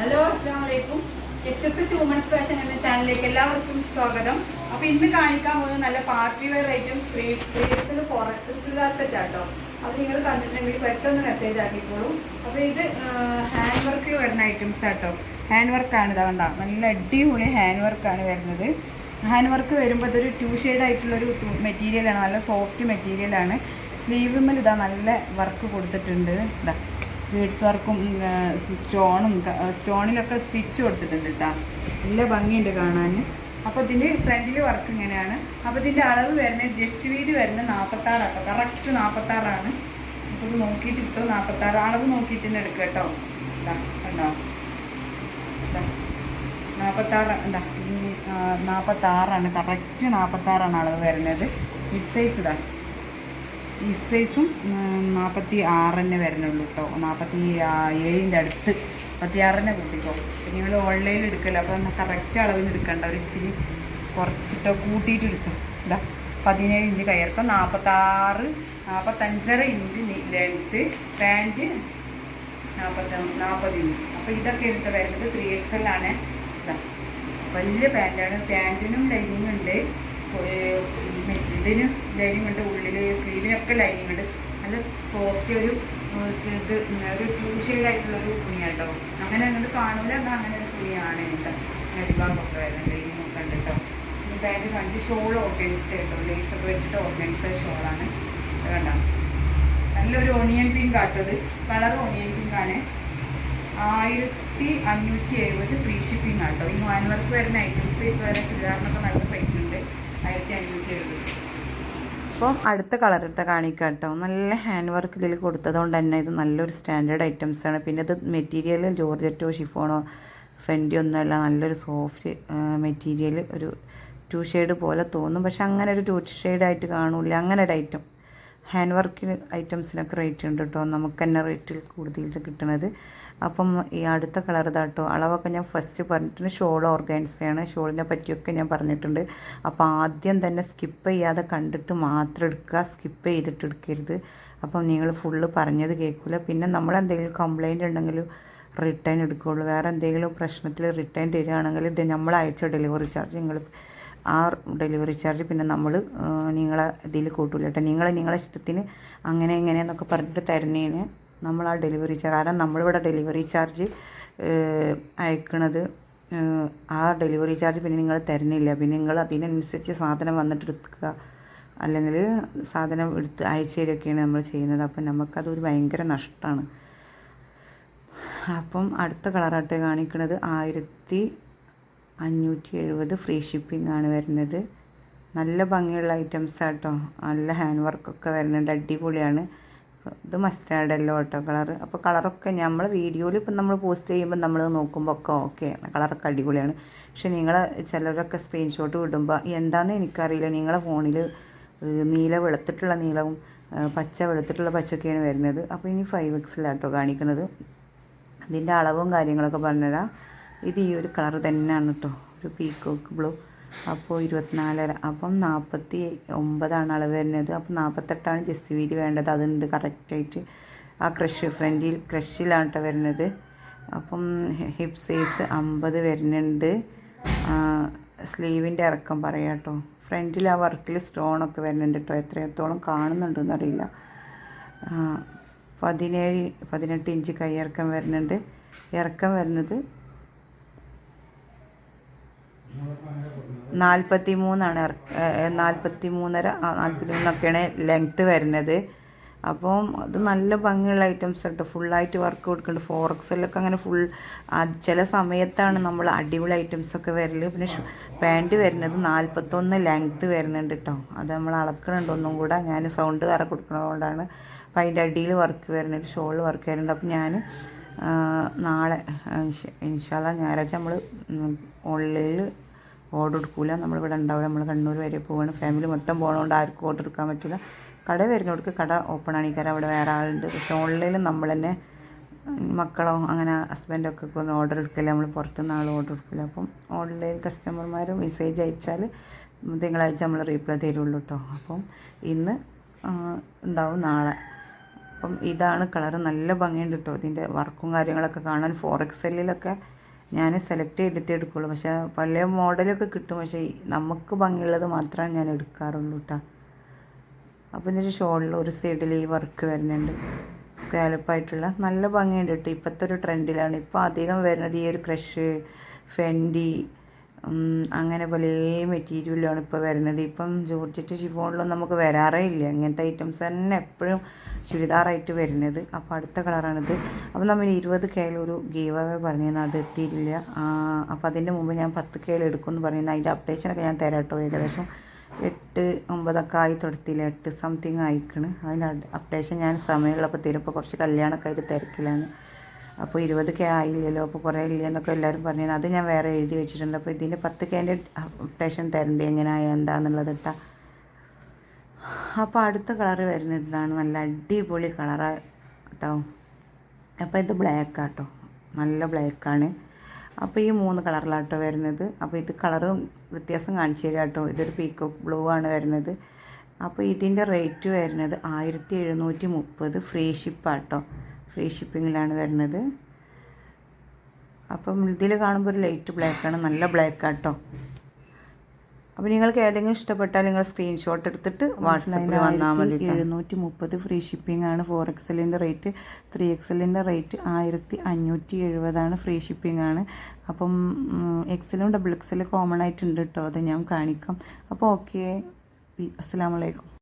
Hello അസ്സാം വലൈക്കും H S H women's fashion എന്ന ചാനലിലേക്ക് എല്ലാവർക്കും സ്വാഗതം. അപ്പൊ ഇന്ന് കാണിക്കാൻ പോകുന്നത് നല്ല party wear items three four എക്സിൽ ചുരിദാർ സെറ്റ് ആട്ടോ. അപ്പൊ നിങ്ങൾ കണ്ടിട്ടുണ്ടെങ്കിൽ പെട്ടെന്ന് മെസ്സേജ് ആക്കിക്കോളും. അപ്പൊ ഇത് ഹാൻഡ് വർക്കിൽ വരുന്ന ഐറ്റംസ് ആട്ടോ. ഹാൻഡ് വർക്കാണ് ഇതാ കണ്ട. നല്ല അടിപൊളി ഹാൻഡ് വർക്കാണ് വരുന്നത്. ഹാൻഡ് വർക്ക് വരുമ്പോൾ ഇതൊരു ടു ഷെയ്ഡ് ആയിട്ടുള്ളൊരു മെറ്റീരിയലാണ് നല്ല സോഫ്റ്റ് മെറ്റീരിയലാണ് സ്ലീവുമ്മൽ ഇതാ നല്ല വർക്ക് കൊടുത്തിട്ടുണ്ട്. ഇതാ. ബീഡ്സ് വർക്കും സ്റ്റോണും സ്റ്റോണിലൊക്കെ സ്റ്റിച്ച് കൊടുത്തിട്ടുണ്ട് കേട്ടോ നല്ല ഭംഗിയുണ്ട് കാണാൻ. അപ്പോൾ ഇതിന്റെ ഫ്രണ്ടിൽ വർക്ക് ഇങ്ങനെയാണ്. അപ്പോൾ ഇതിന്റെ അളവ് വരുന്നത് ജസ്റ്റ് വീതി വരുന്നത് നാൽപ്പത്താറാട്ടോ കറക്റ്റ് നാൽപ്പത്താറാണ് അപ്പോൾ ഇത് നോക്കിയിട്ട് ഇപ്പോൾ നാൽപ്പത്താറ് അളവ് നോക്കിയിട്ട് തന്നെ എടുക്കുക കേട്ടോ. കണ്ടോ? നാൽപ്പത്താറ് എന്താ നാൽപ്പത്താറാണ് കറക്റ്റ് നാൽപ്പത്താറാണ് അളവ് വരുന്നത്. മിഡ് സൈസ് ഇതാ. ഹിപ് സൈസും നാൽപ്പത്തി ആറിനെ വരണുള്ളൂ കേട്ടോ നാൽപ്പത്തി ഏഴിന്റെ അടുത്ത്. മുപ്പത്തി ആറിനെ കൂട്ടിക്കോ. കൂട്ടിക്കോ നിങ്ങൾ ഓൺലൈനിൽ എടുക്കല്ലോ. അപ്പോൾ കറക്റ്റ് അളവിന് എടുക്കണ്ട. ഒരു ഇച്ചിരി കുറച്ചിട്ടോ കൂട്ടിയിട്ട് എടുത്തു ഇതാ പതിനേഴ് ഇഞ്ച് കയർക്കം നാൽപ്പത്താറ് നാൽപ്പത്തഞ്ചര ഇഞ്ച് ലെങ്ത്ത് പാന്റ് നാൽപ്പത്തി നാൽപ്പത് ഇഞ്ച്. അപ്പോൾ ഇതൊക്കെ എടുത്ത് വരുന്നത് ത്രീ എക്സ് എൽ ആണ്. വലിയ പാന്റാണ് പാന്റിനും ലൈനിങ് ഉണ്ട്. ഇതിന് ലൈനിങ് ഉണ്ട് ഉള്ളിൽ സ്ലീവിനൊക്കെ ലൈനിങ് ഉണ്ട് നല്ല സോഫ്റ്റ് ഒരു ഇത് ഒരു ടൂ ഷെയ്ഡ് ആയിട്ടുള്ള ഒരു തുണിയാട്ടോ. അങ്ങനെ അങ്ങോട്ട് കാണൂല എന്നാൽ അങ്ങനെ ഒരു തുണിയാണ് കേട്ടോ നെടിഭാഗമൊക്കെ വരുന്നത്. ലൈനിങ് ഒക്കെ ഉണ്ട് കേട്ടോ ബാഗ് കാണിച്ച് ഷോൾ ഓർഗൻസ് കേട്ടോ. ലേസൊക്കെ വെച്ചിട്ട് ഓർഗൻസ് ഷോളാണ് കണ്ടോ? നല്ലൊരു ഓണിയൻ പിങ്ക് ആട്ടത് കളർ ഓണിയൻ പിങ്ക് ആണ്. ആയിരത്തി അഞ്ഞൂറ്റി എഴുപത് ഫ്രീ ഷിപ്പിംഗ് ആട്ടോ. ഈ മാനുവർക്ക് വർക്ക് വരുന്ന ഐറ്റംസ് ഇപ്പോൾ വരെ ചുരിദാറിനൊക്കെ നല്ല റേറ്റ് അപ്പം അടുത്ത കളർ ഇട്ട കാണിക്കാം കേട്ടോ നല്ല ഹാൻഡ് വർക്ക് ഇതിൽ കൊടുത്തതുകൊണ്ട് തന്നെ ഇത് നല്ലൊരു സ്റ്റാൻഡേർഡ് ഐറ്റംസ് ആണ്. പിന്നെ ഇത് മെറ്റീരിയൽ ജോർജറ്റോ ഷിഫോണോ ഫെൻഡിയോ ഒന്നുമല്ല നല്ലൊരു സോഫ്റ്റ് മെറ്റീരിയൽ ഒരു ടു ഷെയ്ഡ് പോലെ തോന്നും. പക്ഷെ അങ്ങനെ ഒരു ടു ഷെയ്ഡ് ആയിട്ട് കാണൂല അങ്ങനെ ഒരു ഐറ്റം ഹാൻഡ് വർക്കിന് ഐറ്റംസിനൊക്കെ റേറ്റ് ഉണ്ട് കേട്ടോ നമുക്ക് തന്നെ റേറ്റിൽ കൂടുതൽ കിട്ടുന്നത് അപ്പം ഈ അടുത്ത കളർ ഇതാട്ടോ അളവൊക്കെ ഞാൻ ഫസ്റ്റ് പറഞ്ഞിട്ടുണ്ട്. ഷോൾ ഓർഗാൻസയാണ് ഷോളിനെ പറ്റിയൊക്കെ ഞാൻ പറഞ്ഞിട്ടുണ്ട്. അപ്പോൾ ആദ്യം തന്നെ സ്കിപ്പ് ചെയ്യാതെ കണ്ടിട്ട് മാത്രം എടുക്കുക. സ്കിപ്പ് ചെയ്തിട്ട് എടുക്കരുത്. അപ്പം നിങ്ങൾ ഫുള്ള് പറഞ്ഞത് കേൾക്കില്ല പിന്നെ നമ്മൾ എന്തെങ്കിലും കംപ്ലൈന്റ് ഉണ്ടെങ്കിൽ റിട്ടേൺ എടുക്കുകയുള്ളൂ വേറെ എന്തെങ്കിലും പ്രശ്നത്തിൽ റിട്ടേൺ തരികയാണെങ്കിൽ നമ്മൾ അയച്ച ഡെലിവറി ചാർജ് നിങ്ങൾ ആ ഡെലിവറി ചാർജ് പിന്നെ നമ്മൾ നിങ്ങളെ ഇതിൽ കൂട്ടില്ല കേട്ടോ നിങ്ങൾ നിങ്ങളെ ഇഷ്ടത്തിന് അങ്ങനെ എങ്ങനെയെന്നൊക്കെ പറഞ്ഞിട്ട് തരുന്നതിന് നമ്മൾ ആ ഡെലിവറി ചാർജ് കാരണം നമ്മളിവിടെ ഡെലിവറി ചാർജ് അയക്കുന്നത് ആ ഡെലിവറി ചാർജ് പിന്നെ നിങ്ങൾ തരുന്നില്ല. പിന്നെ നിങ്ങൾ അതിനനുസരിച്ച് സാധനം വന്നിട്ട് എടുക്കുക അല്ലെങ്കിൽ സാധനം എടുത്ത് അയച്ചു തരികയൊക്കെയാണ് നമ്മൾ ചെയ്യുന്നത്. അപ്പം നമുക്കതൊരു ഭയങ്കര നഷ്ടമാണ്. അപ്പം അടുത്ത കളറായിട്ട് കാണിക്കുന്നത് ആയിരത്തി അഞ്ഞൂറ്റി എഴുപത് ഫ്രീ ഷിപ്പിംഗ് ആണ് വരുന്നത്. നല്ല ഭംഗിയുള്ള ഐറ്റംസ് ആട്ടോ നല്ല ഹാൻഡ് വർക്കൊക്കെ വരുന്നുണ്ട്. അടിപൊളിയാണ്. ഇത് മസ്റ്റാർഡ് അല്ലോ കേട്ടോ കളർ അപ്പോൾ കളറൊക്കെ നമ്മൾ വീഡിയോയിൽ ഇപ്പം നമ്മൾ പോസ്റ്റ് ചെയ്യുമ്പോൾ നമ്മൾ നോക്കുമ്പോൾ ഒക്കെ ഓക്കെ കളറൊക്കെ അടിപൊളിയാണ്. പക്ഷെ നിങ്ങൾ ചിലരൊക്കെ സ്ക്രീൻഷോട്ട് വിടുമ്പോൾ എന്താണെന്ന് എനിക്കറിയില്ല. നിങ്ങളെ ഫോണിൽ നീല വെളുത്തിട്ടുള്ള നീളവും പച്ച വെളുത്തിട്ടുള്ള പച്ചയൊക്കെയാണ് വരുന്നത്. അപ്പോൾ ഇനി ഫൈവ് എക്സിലാട്ടോ കാണിക്കുന്നത് അതിന്റെ അളവും കാര്യങ്ങളൊക്കെ പറഞ്ഞുതരാം ഇത് ഈ ഒരു കളർ തന്നെയാണ് കേട്ടോ ഒരു പീക്കോക്ക് ബ്ലൂ അപ്പോൾ ഇരുപത്തിനാലര അപ്പം നാൽപ്പത്തി ഒമ്പതാണ് അളവ് വരുന്നത്. അപ്പം നാൽപ്പത്തെട്ടാണ് ജസ്റ്റ് വീതി വേണ്ടത്. അതുണ്ട് കറക്റ്റായിട്ട് ആ ക്രഷ് ഫ്രണ്ടിൽ ക്രഷിലാണ് കേട്ടോ വരുന്നത്. അപ്പം ഹിപ്പ് സൈസ് അമ്പത് വരുന്നുണ്ട്. സ്ലീവിന്റെ ഇറക്കം പറയാം കേട്ടോ. ഫ്രണ്ടിൽ ആ വർക്കിൽ സ്റ്റോണൊക്കെ വരുന്നുണ്ട് കേട്ടോ. എത്രത്തോളം കാണുന്നുണ്ടെന്ന് അറിയില്ല. പതിനേഴ് പതിനെട്ട് ഇഞ്ച് കൈയിറക്കം വരുന്നുണ്ട്. ഇറക്കം വരുന്നത് നാൽപ്പത്തി മൂന്നാണ് നാൽപ്പത്തി മൂന്നര നാൽപ്പത്തി മൂന്നൊക്കെയാണ് ലെങ്ത്ത് വരുന്നത്. അപ്പം അത് നല്ല ഭംഗിയുള്ള ഐറ്റംസ് കേട്ടോ ഫുള്ളായിട്ട് വർക്ക് കൊടുക്കുന്നുണ്ട്. ഫോറക്സിലൊക്കെ അങ്ങനെ ഫുൾ ചില സമയത്താണ് നമ്മൾ അടിപൊളി ഐറ്റംസ് ഒക്കെ വരൽ പിന്നെ പാന്റ് വരുന്നത് നാൽപ്പത്തൊന്ന് ലെങ്ത്ത് വരുന്നുണ്ട് കേട്ടോ അത് നമ്മൾ അളക്കണുണ്ട്. ഒന്നും കൂടെ ഞാൻ സൗണ്ട് വേറെ കൊടുക്കുന്നതുകൊണ്ടാണ് അപ്പം അതിന്റെ അടിയിൽ വർക്ക് വരുന്നുണ്ട് ഷോളിൽ വർക്ക് വരുന്നുണ്ട്. അപ്പം ഞാൻ നാളെ ഇൻഷാല്ല ഞായറാഴ്ച നമ്മൾ ഓൺലൈനിൽ ഓർഡർ എടുക്കില്ല നമ്മളിവിടെ ഉണ്ടാവില്ല. നമ്മൾ കണ്ണൂർ വരെ പോവാണ്. ഫാമിലി മൊത്തം പോകണതുകൊണ്ട് ആർക്കും ഓർഡർ എടുക്കാൻ പറ്റില്ല കട വരുന്നവർക്ക് കട ഓപ്പൺ ആണ്. ഈ അവിടെ വേറെ ആളുണ്ട്. പക്ഷെ ഓൺലൈനിൽ നമ്മൾ തന്നെ മക്കളോ അങ്ങനെ ഹസ്ബൻഡൊക്കെ ഒന്ന് ഓർഡർ എടുക്കില്ല നമ്മൾ പുറത്തുനിന്ന് ആൾ ഓർഡർ എടുക്കില്ല അപ്പം ഓൺലൈൻ കസ്റ്റമർമാർ മെസ്സേജ് അയച്ചാൽ തിങ്കളാഴ്ച നമ്മൾ റീപ്ലൈ തരുള്ളൂ കേട്ടോ അപ്പം ഇന്ന് ഉണ്ടാവും നാളെ. അപ്പം ഇതാണ് കളർ നല്ല ഭംഗിയുണ്ട് കേട്ടോ ഇതിന്റെ വർക്കും കാര്യങ്ങളൊക്കെ കാണാൻ. ഫോർ എക്സലിലൊക്കെ ഞാൻ സെലക്ട് ചെയ്തിട്ട് എടുക്കുള്ളൂ. പക്ഷേ പല മോഡലൊക്കെ കിട്ടും. പക്ഷേ നമുക്ക് ഭംഗിയുള്ളത് മാത്രമാണ് ഞാൻ എടുക്കാറുള്ളൂ കേട്ടോ അപ്പോൾ ഇതിന്റെ ഷോളിൽ ഒരു സൈഡിൽ ഈ വർക്ക് വരുന്നുണ്ട്. സ്കാലപ്പായിട്ടുള്ള നല്ല ഭംഗിയുണ്ട് കേട്ടോ ഇപ്പോഴത്തെ ഒരു ട്രെൻഡിലാണ് ഇപ്പോൾ അധികം വരുന്നത് ഈ ഒരു ക്രഷ് ഫെൻഡി അങ്ങനെ പല മെറ്റീരിയലാണ് ഇപ്പോൾ വരുന്നത്. ഇപ്പം ജോർജറ്റ് ഷിഫോണിലൊന്നും നമുക്ക് വരാറേ ഇല്ല. ഇങ്ങനത്തെ ഐറ്റംസ് തന്നെ എപ്പോഴും ചുരിദാറായിട്ട് വരുന്നത്. അപ്പോൾ അടുത്ത കളറാണിത്. അപ്പോൾ നമ്മൾ ഇരുപത് കേളൊരു ഒരു ഗീവ് അവേ പറഞ്ഞിരുന്നു. അത് എത്തിയിട്ടില്ല. അപ്പോൾ അതിന്റെ മുമ്പ് ഞാൻ പത്ത് കെയിൽ എടുക്കുമെന്ന് പറയുന്നത് അതിന്റെ അപ്ഡേഷനൊക്കെ ഞാൻ തരാം കേട്ടോ. ഏകദേശം എട്ട് ഒമ്പതൊക്കെ ആയി തുടത്തില്ല. എട്ട് സംതിങ് ആയിക്കണ്. അതിന്റെ അപ്ഡേഷൻ ഞാൻ സമയമുള്ളപ്പോൾ തരും. ഇപ്പോൾ കുറച്ച് കല്യാണമൊക്കെ ആയിട്ട് തിരക്കിലാണ്. അപ്പോൾ ഇരുപത് കെ ആയില്ലല്ലോ അപ്പോൾ കുറേ ഇല്ല എന്നൊക്കെ എല്ലാവരും പറഞ്ഞു അത് ഞാൻ വേറെ എഴുതി വെച്ചിട്ടുണ്ട്. അപ്പോൾ ഇതിന്റെ പത്ത് കെന്റെ അപ്ഡേഷൻ തരണ്ടേ? എങ്ങനെയായ എന്താണെന്നുള്ളത് ഇട്ടാ. അപ്പോൾ അടുത്ത കളർ വരുന്നത് ഇതാണ്. നല്ല അടിപൊളി കളറാണ് കേട്ടോ അപ്പോൾ ഇത് ബ്ലാക്ക് ആട്ടോ. നല്ല ബ്ലാക്കാണ് അപ്പോൾ ഈ മൂന്ന് കളറിലാട്ടോ വരുന്നത്. അപ്പോൾ ഇത് കളറും വ്യത്യാസം കാണിച്ചു തരാം കേട്ടോ ഇതൊരു പീക്കോക്ക് ബ്ലൂ ആണ് വരുന്നത്. അപ്പോൾ ഇതിന്റെ റേറ്റ് വരുന്നത് ആയിരത്തി എഴുന്നൂറ്റി മുപ്പത് ഫ്രീ ഷിപ്പാട്ടോ ഫ്രീ ഷിപ്പിങ്ങിലാണ് വരുന്നത്. അപ്പം ഇതിൽ കാണുമ്പോൾ ഒരു ലൈറ്റ് ബ്ലാക്കാണ് നല്ല ബ്ലാക്ക് കേട്ടോ അപ്പോൾ നിങ്ങൾക്ക് ഏതെങ്കിലും ഇഷ്ടപ്പെട്ടാൽ നിങ്ങൾ സ്ക്രീൻഷോട്ട് എടുത്തിട്ട് വാട്സാപ്പിൽ വന്നാൽ മതി എഴുന്നൂറ്റി മുപ്പത് ഫ്രീ ഷിപ്പിംഗ് ആണ്. ഫോർ എക്സലിന്റെ റേറ്റ് ത്രീ എക്സലിന്റെ റേറ്റ് ആയിരത്തി അഞ്ഞൂറ്റി എഴുപതാണ് ഫ്രീ ഷിപ്പിംഗ് ആണ്. അപ്പം എക്സലും ഡബിൾ എക്സലും കോമൺ ആയിട്ടുണ്ട് കേട്ടോ അത് ഞാൻ കാണിക്കാം. അപ്പോൾ ഓക്കെ അസ്സാം വലൈക്കും